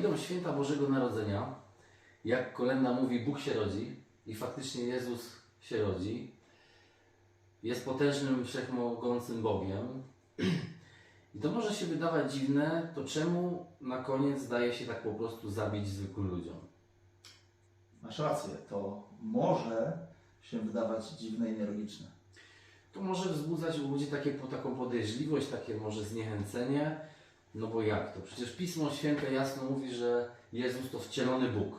idą święta Bożego Narodzenia, jak kolenda mówi, Bóg się rodzi i faktycznie Jezus się rodzi, jest potężnym, wszechmogącym Bogiem. I to może się wydawać dziwne, to czemu na koniec daje się tak po prostu zabić zwykłym ludziom? Masz rację, to może się wydawać dziwne i nielogiczne. To może wzbudzać u ludzi takie, taką podejrzliwość, takie może zniechęcenie. No bo jak to? Przecież Pismo Święte jasno mówi, że Jezus to wcielony Bóg.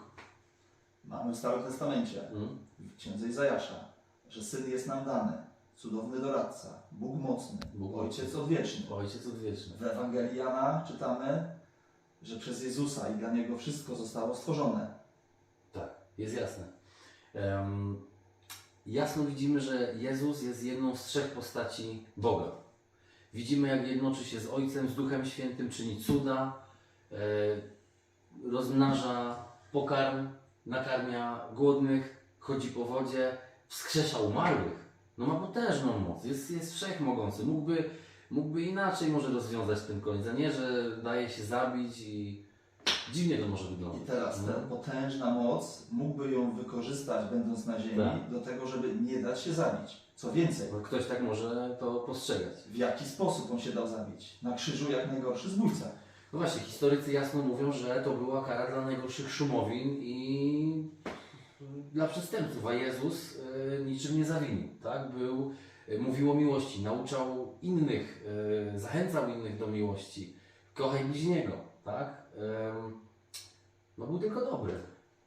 Mamy w Starym Testamencie, Mm? w księdze Izajasza, że Syn jest nam dany, cudowny doradca, Bóg mocny, Bóg Ojciec odwieczny. Ojciec odwieczny. W Ewangelii Jana czytamy, że przez Jezusa i dla Niego wszystko zostało stworzone. Tak, jest jasne. Em, jasno widzimy, że Jezus jest jedną z trzech postaci Boga. Widzimy, jak jednoczy się z Ojcem, z Duchem Świętym, czyni cuda, e, rozmnaża pokarm, nakarmia głodnych, chodzi po wodzie, wskrzesza umarłych. No ma potężną moc, jest, jest wszechmogący. Mógłby, mógłby inaczej może rozwiązać ten koniec, a nie, że daje się zabić i dziwnie to może I wyglądać. teraz ta No. potężna moc mógłby ją wykorzystać, będąc na ziemi, Tak. do tego, żeby nie dać się zabić. Co więcej, Bo Ktoś tak może to postrzegać. w jaki sposób on się dał zabić? Na krzyżu jak najgorszy zbójca. No właśnie, historycy jasno mówią, że to była kara dla najgorszych szumowin i dla przestępców, a Jezus e, niczym nie zawinił, tak? Był, e, mówił o miłości, nauczał innych, e, zachęcał innych do miłości, kochaj bliźniego, tak? No był tylko dobry.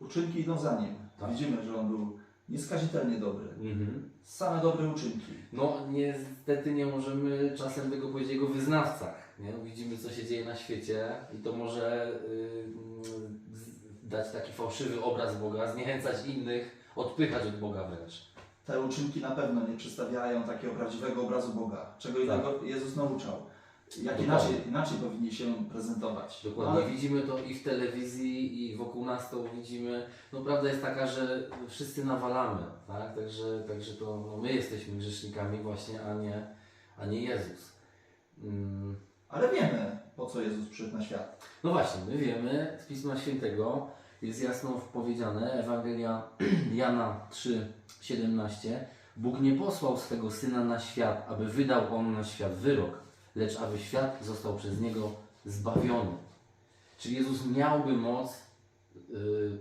Uczynki idą za nim. Tak. Widzimy, że on był nieskazitelnie dobry. Mhm. Same dobre uczynki. No niestety nie możemy czasem tego powiedzieć o jego wyznawcach. Nie? Widzimy co się dzieje na świecie i to może y, z- dać taki fałszywy obraz Boga, zniechęcać innych, odpychać od Boga wręcz. Te uczynki na pewno nie przedstawiają takiego prawdziwego obrazu Boga, czego innego Jezus nauczał. Jak Dokładnie. inaczej, inaczej powinni się prezentować. Dokładnie. Ale Widzimy to i w telewizji, i wokół nas to widzimy. No prawda jest taka, że wszyscy nawalamy, tak? Także, także to no, my jesteśmy grzesznikami właśnie, a nie, a nie Jezus. Mm. Ale wiemy, po co Jezus przyszedł na świat. No właśnie, my wiemy z Pisma Świętego, jest jasno powiedziane, Ewangelia Jana 3,17 Bóg nie posłał swego Syna na świat, aby wydał On na świat wyrok, lecz aby świat został przez Niego zbawiony. Czyli Jezus miałby moc y,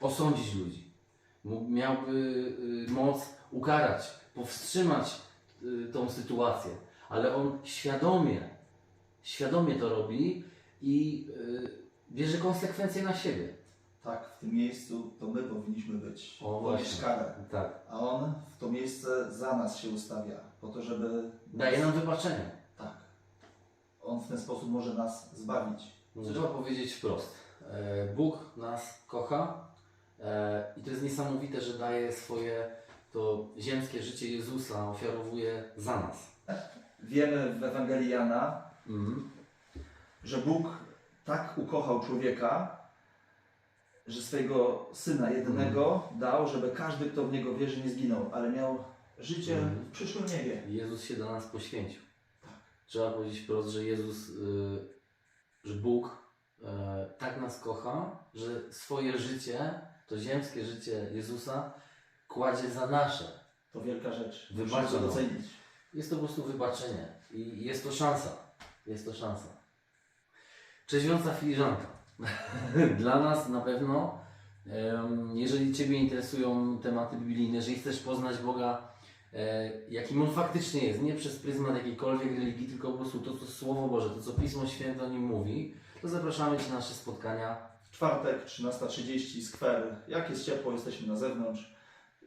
osądzić ludzi. Miałby y, moc ukarać, powstrzymać y, tą sytuację, ale On świadomie, świadomie to robi i y, bierze konsekwencje na siebie. Tak, w tym miejscu to my powinniśmy być. O, ponieść właśnie. karę. Tak. A On w to miejsce za nas się ustawia, po to, żeby... Daje nam wybaczenie. On w ten sposób może nas zbawić. Trzeba powiedzieć wprost. E, Bóg nas kocha e, i to jest niesamowite, że daje swoje to ziemskie życie Jezusa, ofiarowuje za nas. Wiemy w Ewangelii Jana, Mhm. że Bóg tak ukochał człowieka, że swojego Syna jedynego dał, żeby każdy, kto w Niego wierzy, nie zginął, ale miał życie Mhm. w przyszłym niebie. Jezus się dla nas poświęcił. Trzeba powiedzieć wprost, że Jezus, y, że Bóg y, tak nas kocha, że swoje życie, to ziemskie życie Jezusa kładzie za nasze. To wielka rzecz. Wybacza docenić. Jest to po prostu wybaczenie i jest to szansa. Jest to szansa. Trzeźwiąca filiżanka. Dla nas na pewno, jeżeli Ciebie interesują tematy biblijne, jeżeli chcesz poznać Boga, jakim On faktycznie jest, nie przez pryzmat jakiejkolwiek religii, tylko po prostu to, co Słowo Boże, to, co Pismo Święte o Nim mówi, to zapraszamy Cię na nasze spotkania. W czwartek, 13.30, skwer. Jak jest ciepło, jesteśmy na zewnątrz.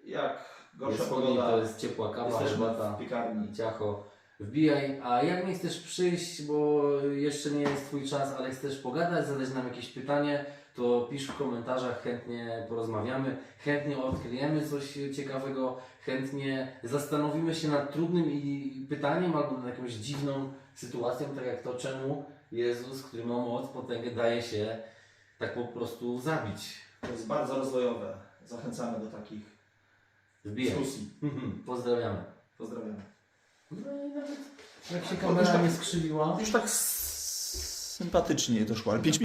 Jak gorsza Jest pogoda, to jest ciepła kawa, herbata. w piekarni. ciacho, wbijaj. A jak nie chcesz przyjść, bo jeszcze nie jest Twój czas, ale chcesz pogadać, zadać nam jakieś pytanie, to pisz w komentarzach, chętnie porozmawiamy, chętnie odkryjemy coś ciekawego, chętnie zastanowimy się nad trudnym i pytaniem albo nad jakąś dziwną sytuacją, tak jak to, czemu Jezus, który ma moc, potęgę, daje się tak po prostu zabić. To jest bardzo rozwojowe. Zachęcamy do takich dyskusji. Pozdrawiamy. Pozdrawiamy. No i nawet jak się Już kamera tak- nie skrzywiła. Już tak sympatycznie to szło, ale 5